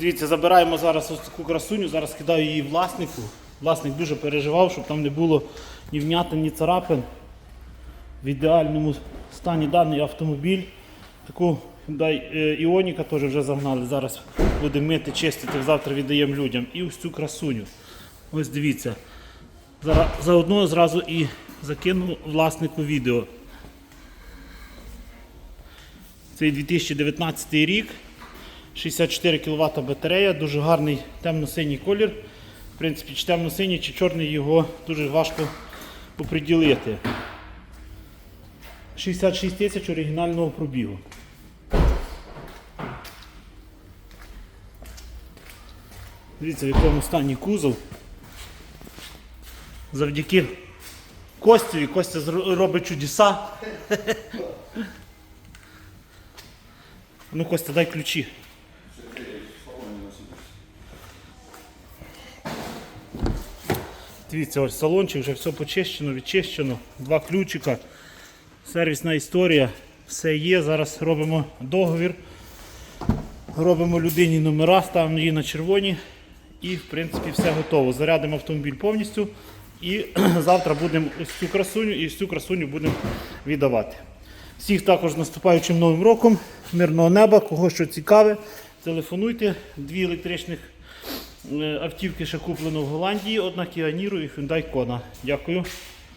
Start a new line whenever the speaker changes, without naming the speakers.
дивіться, забираємо зараз ось таку красуню, зараз кидаю її власнику. Власник дуже переживав, щоб там не було ні вмятин, ні царапин. В ідеальному стані даний автомобіль. Таку Hyundai е, Ioniq теж вже загнали. Зараз будемо мити, чистити, завтра віддаємо людям. І ось цю красуню. Ось дивіться. Заодно зразу і закину власнику відео. Цей 2019 рік. 64 кВт батарея, дуже гарний темно-синій колір. В принципі, чи темно-синій, чи чорний його дуже важко оприділити. 66 тисяч оригінального пробігу. Дивіться, в якому стані кузов. Завдяки Костю, і Костя робить чудеса. Ну, Костя, дай ключі. Дивіться, ось салончик, вже все почищено, відчищено, два ключика, сервісна історія, все є. Зараз робимо договір, робимо людині номера, ставимо її на червоні і в принципі все готово. Зарядимо автомобіль повністю і завтра будемо ось цю красуню і ось цю красуню будемо віддавати. Всіх також наступаючим новим роком, мирного неба, кого що цікаве, телефонуйте. Дві електричних автівки ще куплено в Голландії, одна Niro і Hyundai Kona. Дякую.